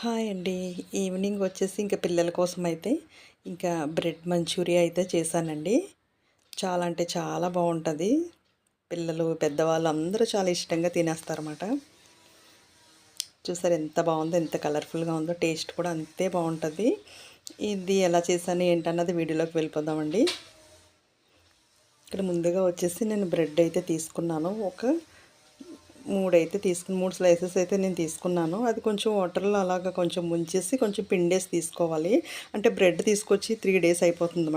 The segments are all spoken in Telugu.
హాయ్ అండి. ఈవినింగ్ వచ్చేసి ఇంకా పిల్లల కోసం అయితే ఇంకా బ్రెడ్ మంచూరియా అయితే చేశానండి. చాలా అంటే చాలా బాగుంటుంది. పిల్లలు పెద్దవాళ్ళు అందరూ చాలా ఇష్టంగా తినేస్తారన్నమాట. చూసారు ఎంత బాగుందో ఎంత కలర్ఫుల్గా ఉందో టేస్ట్ కూడా అంతే బాగుంటుంది. ఇది ఎలా చేశాను ఏంటన్నది వీడియోలోకి వెళ్ళిపోదామండి. ఇక్కడ ముందుగా వచ్చేసి నేను బ్రెడ్ అయితే తీసుకున్నాను. ఒక మూడు అయితే తీసుకుని మూడు స్లైసెస్ అయితే నేను తీసుకున్నాను. అది కొంచెం వాటర్లో అలాగా కొంచెం ముంచేసి కొంచెం పిండేసి తీసుకోవాలి. అంటే బ్రెడ్ తీసుకొచ్చి త్రీ డేస్ అయిపోతుంది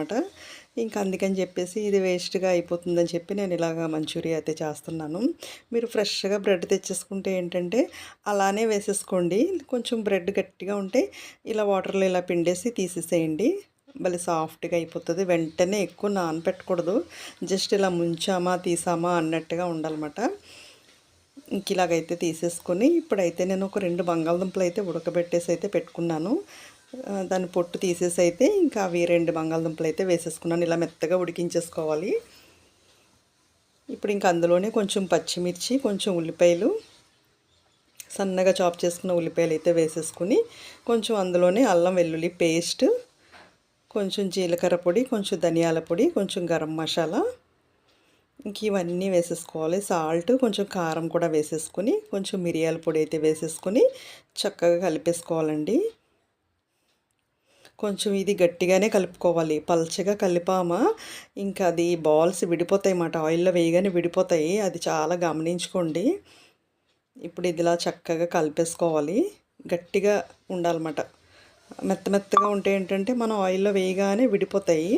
ఇంకా అందుకని చెప్పేసి ఇది వేస్ట్గా అయిపోతుందని చెప్పి నేను ఇలాగ మంచూరియా అయితే చేస్తున్నాను. మీరు ఫ్రెష్గా బ్రెడ్ తెచ్చేసుకుంటే ఏంటంటే అలానే వేసేసుకోండి. కొంచెం బ్రెడ్ గట్టిగా ఉంటే ఇలా వాటర్లో ఇలా పిండేసి తీసేసేయండి. భలే సాఫ్ట్గా అయిపోతుంది. వెంటనే ఎక్కువ నానపెట్టకూడదు. జస్ట్ ఇలా ముంచామా తీసామా అన్నట్టుగా ఉండాలన్నమాట. ఇంక ఇలాగైతే తీసేసుకొని ఇప్పుడైతే నేను ఒక రెండు బంగాళదుంపలు అయితే ఉడకబెట్టేసి అయితే పెట్టుకున్నాను. దాన్ని పొట్టు తీసేసి అయితే ఇంకా అవి రెండు బంగాళదుంపలు అయితే వేసేసుకున్నాను. ఇలా మెత్తగా ఉడికించేసుకోవాలి. ఇప్పుడు ఇంకా అందులోనే కొంచెం పచ్చిమిర్చి కొంచెం ఉల్లిపాయలు సన్నగా చాప్ చేసుకున్న ఉల్లిపాయలు అయితే వేసేసుకుని కొంచెం అందులోనే అల్లం వెల్లుల్లి పేస్ట్ కొంచెం జీలకర్ర పొడి కొంచెం ధనియాల పొడి కొంచెం గరం మసాలా ఇంక ఇవన్నీ వేసేసుకోవాలి. సాల్ట్ కొంచెం కారం కూడా వేసేసుకొని కొంచెం మిరియాల పొడి అయితే వేసేసుకొని చక్కగా కలిపేసుకోవాలండి. కొంచెం ఇది గట్టిగానే కలుపుకోవాలి. పల్చగా కలిపామా ఇంకా అది బాల్స్ విడిపోతాయి అన్నమాట ఆయిల్లో వేయగానే విడిపోతాయి. అది చాలా గమనించుకోండి. ఇప్పుడు ఇదిలా చక్కగా కలిపేసుకోవాలి. గట్టిగా ఉండాలన్నమాట. మెత్త మెత్తగా ఉంటే ఏంటంటే మనం ఆయిల్లో వేయగానే విడిపోతాయి.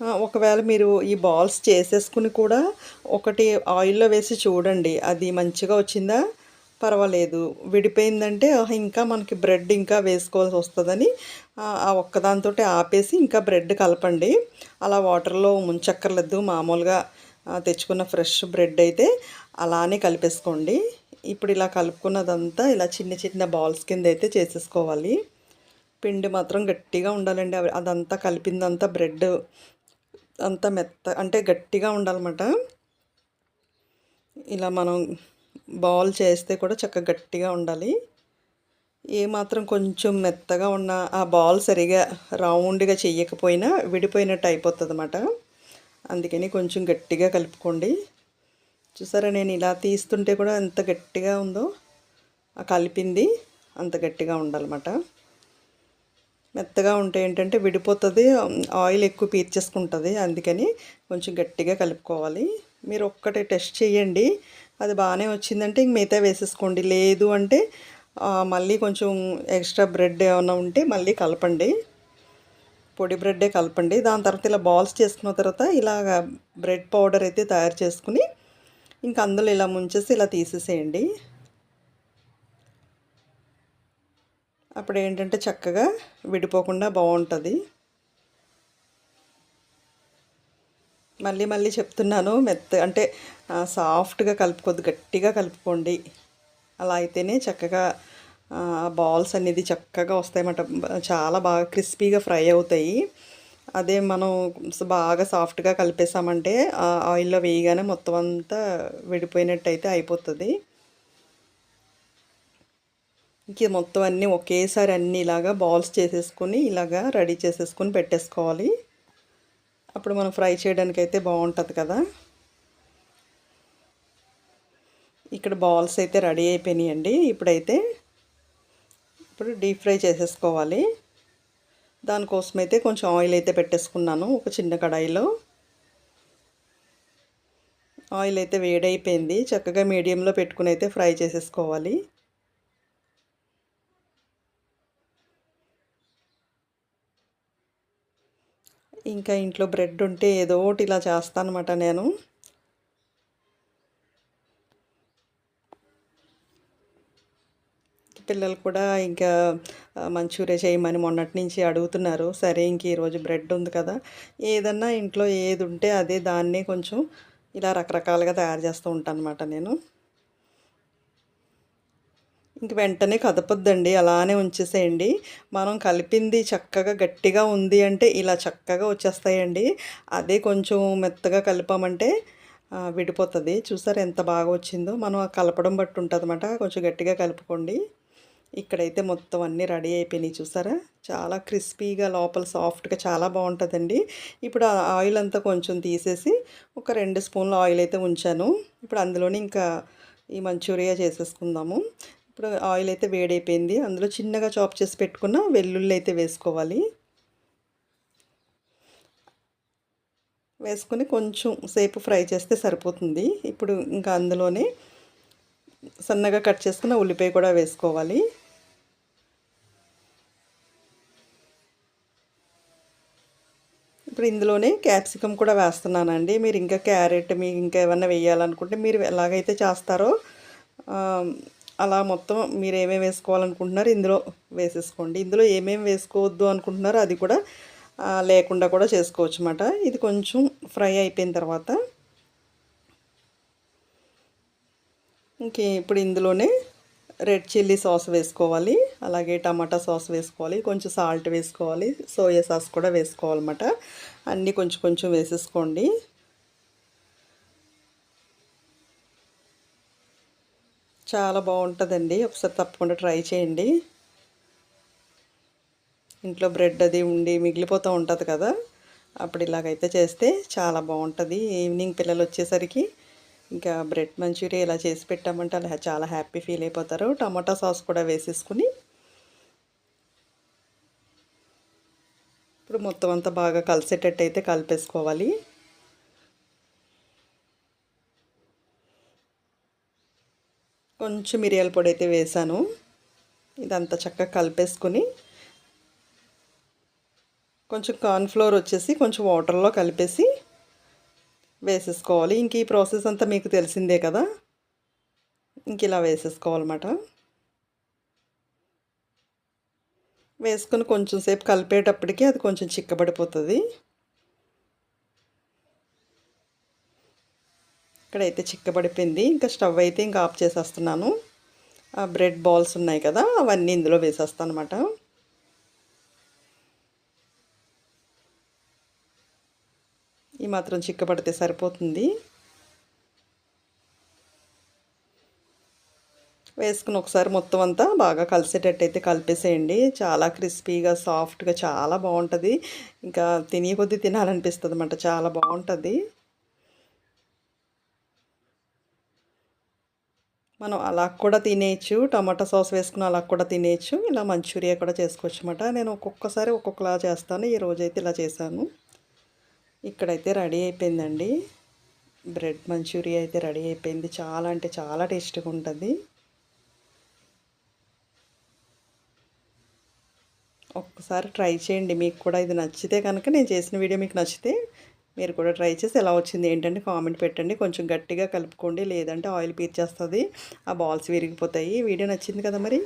ఒకవేళ మీరు ఈ బాల్స్ చేసేసుకుని కూడా ఒకటి ఆయిల్లో వేసి చూడండి. అది మంచిగా వచ్చిందా? పర్వాలేదు. విడిపోయిందంటే ఇంకా మనకి బ్రెడ్ ఇంకా వేసుకోవాల్సి వస్తుందని ఆ ఒక్కదాంతో ఆపేసి ఇంకా బ్రెడ్ కలపండి. అలా వాటర్లో ముంచక్కర్లేదు. మామూలుగా తెచ్చుకున్న ఫ్రెష్ బ్రెడ్ అయితే అలానే కలిపేసుకోండి. ఇప్పుడు ఇలా కలుపుకున్నదంతా ఇలా చిన్న చిన్న బాల్స్ కింద అయితే చేసేసుకోవాలి. పిండి మాత్రం గట్టిగా ఉండాలండి. అదంతా కలిపిందంతా బ్రెడ్ అంత మెత్త అంటే గట్టిగా ఉండాలన్నమాట. ఇలా మనం బాల్ చేస్తే కూడా చక్కగా గట్టిగా ఉండాలి. ఏమాత్రం కొంచెం మెత్తగా ఉన్న ఆ బాల్ సరిగా రౌండ్గా చెయ్యకపోయినా విడిపోయినట్టు అయిపోతుంది అనమాట అందుకని కొంచెం గట్టిగా కలుపుకోండి. చూసారా నేను ఇలా తీస్తుంటే కూడా ఎంత గట్టిగా ఉందో ఆ కలిపింది అంత గట్టిగా ఉండాలన్నమాట. మెత్తగా ఉంటే ఏంటంటే విడిపోతుంది ఆయిల్ ఎక్కువ పీర్చేసుకుంటుంది. అందుకని కొంచెం గట్టిగా కలుపుకోవాలి. మీరు ఒక్కటే టెస్ట్ చేయండి. అది బాగానే వచ్చిందంటే ఇంక మిగతా వేసేసుకోండి. లేదు అంటే మళ్ళీ కొంచెం ఎక్స్ట్రా బ్రెడ్ ఏమైనా ఉంటే మళ్ళీ కలపండి. పొడి బ్రెడ్డే కలపండి. దాని తర్వాత ఇలా బాల్స్ చేసుకున్న తర్వాత ఇలాగ బ్రెడ్ పౌడర్ అయితే తయారు చేసుకుని ఇంకా అందులో ఇలా ముంచేసి ఇలా తీసేసేయండి. అప్పుడు ఏంటంటే చక్కగా విడిపోకుండా బాగుంటుంది. మళ్ళీ మళ్ళీ చెప్తున్నాను మెత్త అంటే సాఫ్ట్గా కలుపుకోద్దు గట్టిగా కలుపుకోండి. అలా అయితేనే చక్కగా బాల్స్ అనేది చక్కగా వస్తాయన్నమాట. చాలా బాగా క్రిస్పీగా ఫ్రై అవుతాయి. అదే మనం బాగా సాఫ్ట్గా కలిపేసామంటే ఆయిల్లో వేయగానే మొత్తం అంతా విడిపోయినట్టయితే అయిపోతుంది. ఇంక మొత్తం అన్నీ ఒకేసారి అన్నీ ఇలాగా బాల్స్ చేసేసుకొని ఇలాగా రెడీ చేసేసుకొని పెట్టేసుకోవాలి. అప్పుడు మనం ఫ్రై చేయడానికి అయితే బాగుంటుంది కదా. ఇక్కడ బాల్స్ అయితే రెడీ అయిపోయినాయండి. ఇప్పుడైతే ఇప్పుడు డీప్ ఫ్రై చేసేసుకోవాలి. దానికోసం అయితే కొంచెం ఆయిల్ అయితే పెట్టేసుకున్నాను ఒక చిన్న కడాయిలో. ఆయిల్ అయితే వేడైపోయింది. చక్కగా మీడియంలో పెట్టుకుని అయితే ఫ్రై చేసేసుకోవాలి. ఇంకా ఇంట్లో బ్రెడ్ ఉంటే ఏదో ఒకటి ఇలా చేస్తానమాట నేను. పిల్లలు కూడా ఇంకా మంచూరియా చేయమని మొన్నటి నుంచి అడుగుతున్నారు. సరే ఇంక ఈరోజు బ్రెడ్ ఉంది కదా. ఏదన్నా ఇంట్లో ఏది ఉంటే అదే దాన్నే కొంచెం ఇలా రకరకాలుగా తయారు చేస్తూ ఉంటాను అనమాట నేను. ఇంక వెంటనే కదపొద్దండి అలానే ఉంచేసేయండి. మనం కలిపింది చక్కగా గట్టిగా ఉంది అంటే ఇలా చక్కగా వచ్చేస్తాయండి. అదే కొంచెం మెత్తగా కలిపామంటే విడిపోతుంది. చూసారు ఎంత బాగా వచ్చిందో? మనం కలపడం బట్టి ఉంటుంది అనమాట కొంచెం గట్టిగా కలుపుకోండి. ఇక్కడైతే మొత్తం అన్నీ రెడీ అయిపోయినాయి చూసారా? చాలా క్రిస్పీగా లోపల సాఫ్ట్గా చాలా బాగుంటుందండి. ఇప్పుడు ఆ ఆయిల్ అంతా కొంచెం తీసేసి ఒక రెండు స్పూన్ల ఆయిల్ అయితే ఉంచాను. ఇప్పుడు అందులోనే ఇంకా ఈ మంచూరియా చేసేసుకుందాము. ఇప్పుడు ఆయిల్ అయితే వేడైపోయింది. అందులో చిన్నగా చాప్ చేసి పెట్టుకున్న వెల్లుల్లి అయితే వేసుకోవాలి. వేసుకొని కొంచెం సేపు ఫ్రై చేస్తే సరిపోతుంది. ఇప్పుడు ఇంకా అందులోనే సన్నగా కట్ చేసుకున్న ఉల్లిపాయ కూడా వేసుకోవాలి. ఇప్పుడు ఇందులోనే క్యాప్సికమ్ కూడా వేస్తున్నానండి. మీరు ఇంకా క్యారెట్ మీకు ఇంకా ఏమన్నా వేయాలనుకుంటే మీరు ఎలాగైతే చేస్తారో అలా మొత్తం మీరు ఏమేమి వేసుకోవాలనుకుంటున్నారో ఇందులో వేసేసుకోండి. ఇందులో ఏమేమి వేసుకోవద్దు అనుకుంటున్నారో అది కూడా లేకుండా కూడా చేసుకోవచ్చు అన్నమాట ఇది కొంచెం ఫ్రై అయిపోయిన తర్వాత ఇంకే ఇప్పుడు ఇందులోనే రెడ్ చిల్లీ సాస్ వేసుకోవాలి అలాగే టమాటా సాస్ వేసుకోవాలి కొంచెం సాల్ట్ వేసుకోవాలి సోయా సాస్ కూడా వేసుకోవాలన్నమాట. అన్నీ కొంచెం కొంచెం వేసేసుకోండి. చాలా బాగుంటుందండి. ఒకసారి తప్పకుండా ట్రై చేయండి. ఇంట్లో బ్రెడ్ అది ఉండి మిగిలిపోతూ ఉంటుంది కదా. అప్పుడు ఇలాగైతే చేస్తే చాలా బాగుంటుంది. ఈవినింగ్ పిల్లలు వచ్చేసరికి ఇంకా బ్రెడ్ మంచూరియా ఇలా చేసి పెట్టామంటే అలా చాలా హ్యాపీ ఫీల్ అయిపోతారు. టమాటా సాస్ కూడా వేసేసుకుని ఇప్పుడు మొత్తం అంతా బాగా కలిసేటట్టు అయితే కలిపేసుకోవాలి. కొంచెం మిరియాల పొడి అయితే వేసాను. ఇదంతా చక్కగా కలిపేసుకొని కొంచెం కార్న్ఫ్లోర్ వచ్చేసి కొంచెం వాటర్లో కలిపేసి వేసేసుకోవాలి. ఇంక ఈ ప్రాసెస్ అంతా మీకు తెలిసిందే కదా. ఇంక ఇలా వేసేసుకోవాలన్నమాట. వేసుకొని కొంచెం సేపు కలిపేటప్పటికి అది కొంచెం చిక్కబడిపోతుంది. ఇక్కడైతే చిక్కబడిపోయింది. ఇంకా స్టవ్ అయితే ఇంకా ఆఫ్ చేసేస్తున్నాను. ఆ బ్రెడ్ బాల్స్ ఉన్నాయి కదా అవన్నీ ఇందులో వేసేస్తాను అనమాట ఈ మాత్రం చిక్కబడితే సరిపోతుంది. వేసుకుని ఒకసారి మొత్తం అంతా బాగా కలిసేటట్టు అయితే కలిపేసేయండి. చాలా క్రిస్పీగా సాఫ్ట్గా చాలా బాగుంటుంది. ఇంకా తినే కొద్దీ తినాలనిపిస్తుంది అన్నమాట చాలా బాగుంటుంది. మనం అలా కూడా తినేయచ్చు. టమాటా సాస్ వేసుకుని అలా కూడా తినేయచ్చు. ఇలా మంచూరియా కూడా చేసుకోవచ్చు అనమాట నేను ఒక్కొక్కసారి ఒక్కొక్కలా చేస్తాను. ఈ రోజైతే ఇలా చేశాను. ఇక్కడైతే రెడీ అయిపోయిందండి. బ్రెడ్ మంచూరియా అయితే రెడీ అయిపోయింది. చాలా అంటే చాలా టేస్ట్గా ఉంటుంది. ఒక్కసారి ట్రై చేయండి. మీకు కూడా ఇది నచ్చితే కనుక నేను చేసిన వీడియో మీకు నచ్చితే మీరు కూడా ట్రై చేసి ఎలా వచ్చింది ఏంటంటే కామెంట్ పెట్టండి. కొంచెం గట్టిగా కలుపుకోండి. లేదంటే ఆయిల్ పీర్చేస్తుంది ఆ బాల్స్ విరిగిపోతాయి. వీడియో నచ్చింది కదా మరి?